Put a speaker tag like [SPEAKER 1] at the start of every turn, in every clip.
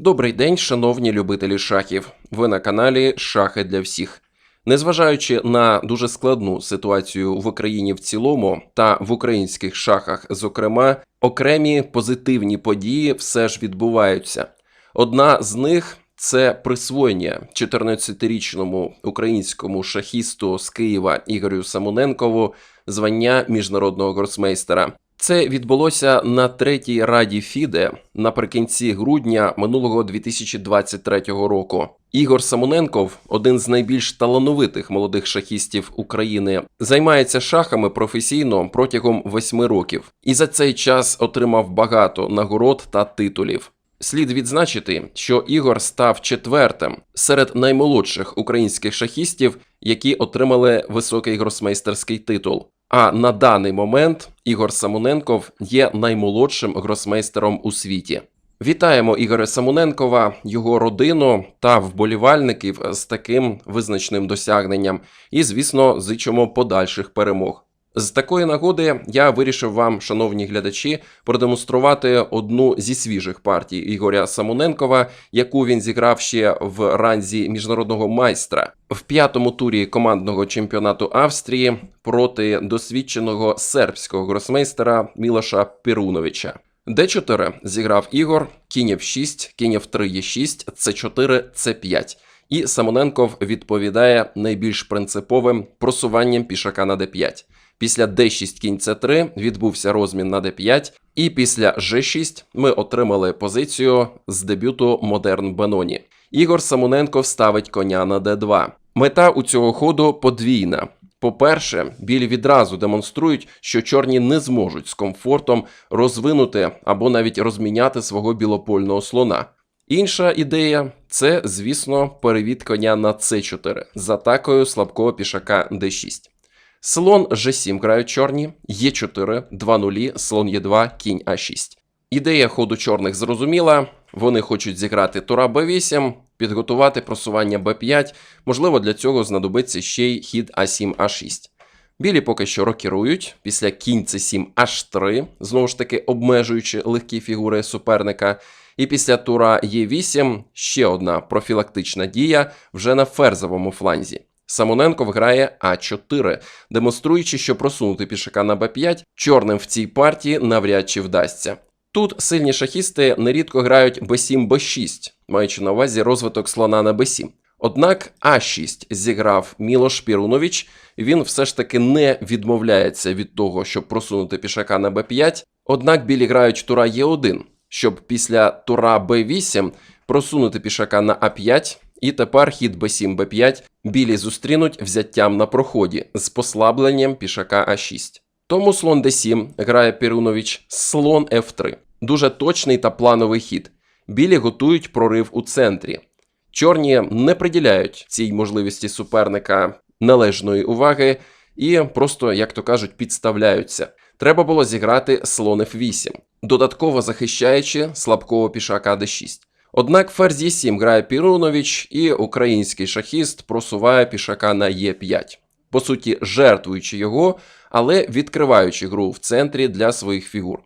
[SPEAKER 1] Добрий день, шановні любителі шахів. Ви на каналі Шахи для всіх. Незважаючи на дуже складну ситуацію в Україні в цілому та в українських шахах, зокрема, окремі позитивні події все ж відбуваються. Одна з них це присвоєння 14-річному українському шахісту з Києва Ігорю Самоненкову звання міжнародного гросмейстера. Це відбулося на третій раді ФІДЕ наприкінці грудня минулого 2023 року. Ігор Самоненков, один з найбільш талановитих молодих шахістів України, займається шахами професійно протягом восьми років і за цей час отримав багато нагород та титулів. Слід відзначити, що Ігор став четвертим серед наймолодших українських шахістів, які отримали високий гросмейстерський титул. А на даний момент Ігор Самоненков є наймолодшим гросмейстером у світі. Вітаємо Ігоря Самоненкова, його родину та вболівальників з таким визначним досягненням, і, звісно, зичимо подальших перемог. З такої нагоди я вирішив вам, шановні глядачі, продемонструвати одну зі свіжих партій Ігоря Самоненкова, яку він зіграв ще в ранзі міжнародного майстра в п'ятому турі командного чемпіонату Австрії проти досвідченого сербського гросмейстера Мілоша Перуновича. Д4 зіграв Ігор, кінь F6, кінь F3 Е6, С4, С5. І Самоненков відповідає найбільш принциповим просуванням пішака на d5. Після d6 кінь c3 відбувся розмін на d5, і після g6 ми отримали позицію з дебюту Модерн Беноні. Ігор Самоненков ставить коня на d2. Мета у цього ходу подвійна. По-перше, білі відразу демонструють, що чорні не зможуть з комфортом розвинути або навіть розміняти свого білопольного слона. Інша ідея це, звісно, перевід коня на c4 з атакою слабкого пішака d6. Слон g7 грають чорні, e4, 2 нулі, слон e2, кінь а6. Ідея ходу чорних зрозуміла. Вони хочуть зіграти тура b8, підготувати просування b5. Можливо, для цього знадобиться ще й хід а7 а6. Білі поки що рокірують після кінь c7 h3, знову ж таки обмежуючи легкі фігури суперника. І після тура Е8 ще одна профілактична дія вже на ферзовому фланзі. Самоненков грає А4, демонструючи, що просунути пішака на Б5 чорним в цій партії навряд чи вдасться. Тут сильні шахісти нерідко грають Б7 Б6, маючи на увазі розвиток слона на Б7. Однак А6 зіграв Мілош Пірунович, він все ж таки не відмовляється від того, щоб просунути пішака на Б5. Однак білі грають тура Е1, щоб після тура Б8 просунути пішака на А5. І тепер хід Б7 Б5 білі зустрінуть взяттям на проході з послабленням пішака А6. Тому слон Д7 грає Пірунович, слон F3. Дуже точний та плановий хід. Білі готують прорив у центрі. Чорні не приділяють цій можливості суперника належної уваги і просто, як то кажуть, підставляються. Треба було зіграти слон F8, додатково захищаючи слабкого пішака d6. Однак ферзь Е7 грає Пірунович, і український шахіст просуває пішака на Е5, по суті, жертвуючи його, але відкриваючи гру в центрі для своїх фігур.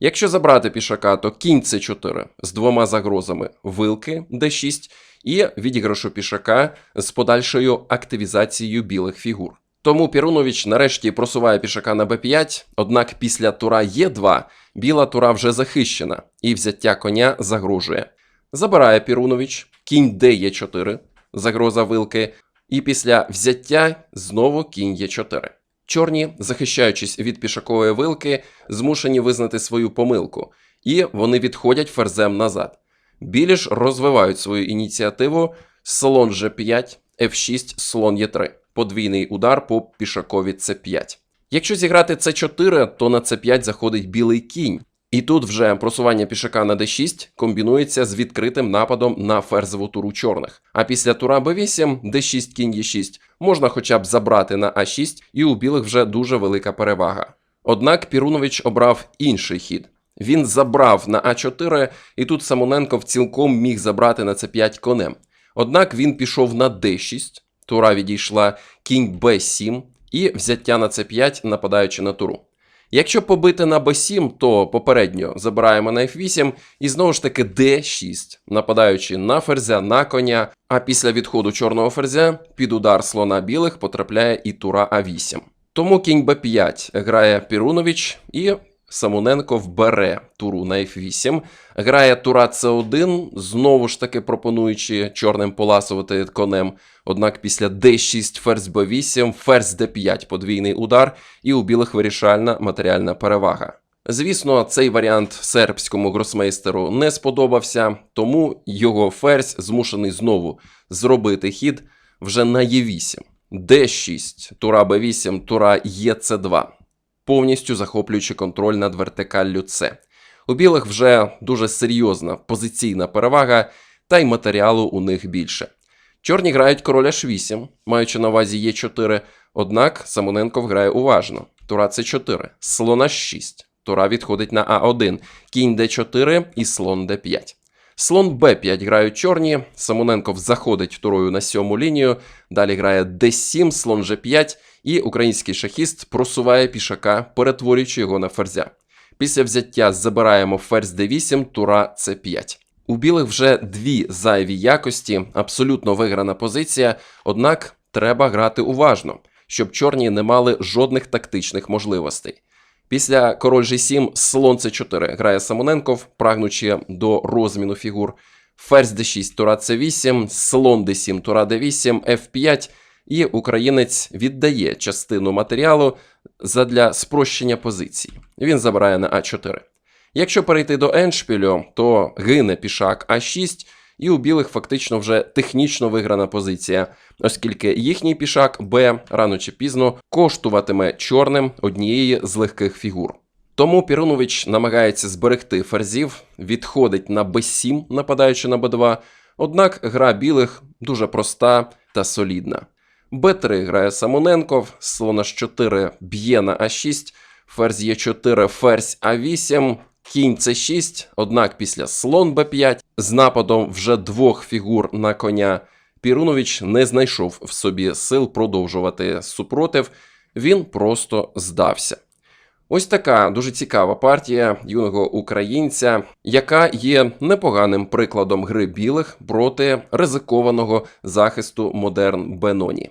[SPEAKER 1] Якщо забрати пішака, то кінь С4 з двома загрозами вилки d6 і відіграшу пішака з подальшою активізацією білих фігур. Тому Пірунович нарешті просуває пішака на Б5, однак після тура Е2 біла тура вже захищена, і взяття коня загрожує. Забирає Пірунович, кінь Д4, загроза вилки, і після взяття знову кінь Е4. Чорні, захищаючись від пішакової вилки, змушені визнати свою помилку, і вони відходять ферзем назад. Білі ж розвивають свою ініціативу слон G5, F6, слон Е3, подвійний удар по пішакові С5. Якщо зіграти С4, то на С5 заходить білий кінь. І тут вже просування пішака на d6 комбінується з відкритим нападом на ферзову туру чорних. А після тура b8, d6 кінь e6 можна хоча б забрати на а6, і у білих вже дуже велика перевага. Однак Пірунович обрав інший хід. Він забрав на а4, і тут Самоненков цілком міг забрати на c5 конем. Однак він пішов на d6, тура відійшла кінь b7 і взяття на c5, нападаючи на туру. Якщо побити на b7, то попередньо забираємо на f8 і знову ж таки d6, нападаючи на ферзя, на коня, а після відходу чорного ферзя під удар слона білих потрапляє і тура а8. Тому кінь b5 грає Пірунович і Самоненко вбере туру на f8, грає тура c1, знову ж таки пропонуючи чорним поласувати конем. Однак після d6 ферзь b8, ферзь d5 подвійний удар, і у білих вирішальна матеріальна перевага. Звісно, цей варіант сербському гросмейстеру не сподобався, тому його ферзь змушений знову зробити хід вже на e8. d6, тура b8, тура ec2 повністю захоплюючи контроль над вертикаллю С. У білих вже дуже серйозна позиційна перевага, та й матеріалу у них більше. Чорні грають короля H8, маючи на увазі Е4, однак Самоненков грає уважно. Тура С4, слона 6, тура відходить на А1, кінь Д4 і слон Д5. Слон Б5 грають чорні, Самоненков заходить турою на сьому лінію, далі грає Д7, слон Ж5, і український шахіст просуває пішака, перетворюючи його на ферзя. Після взяття забираємо ферзь d8, тура c5. У білих вже дві зайві якості, абсолютно виграна позиція, однак треба грати уважно, щоб чорні не мали жодних тактичних можливостей. Після король g7, слон c4 грає Самоненков, прагнучи до розміну фігур. Ферзь d6, тура c8, слон d7, тура d8, f5, і українець віддає частину матеріалу задля спрощення позицій. Він забирає на А4. Якщо перейти до еншпілю, то гине пішак А6, і у білих фактично вже технічно виграна позиція, оскільки їхній пішак Б рано чи пізно коштуватиме чорним однієї з легких фігур. Тому Пірунович намагається зберегти ферзів, відходить на Б7, нападаючи на Б2, однак гра білих дуже проста та солідна. Б3 грає Самоненков, слона Ж4 б'є на А6, ферзь Е4, ферзь А8, кінь С6, однак після слон Б5 з нападом вже двох фігур на коня Пірунович не знайшов в собі сил продовжувати супротив, він просто здався. Ось така дуже цікава партія юного українця, яка є непоганим прикладом гри білих проти ризикованого захисту модерн Беноні.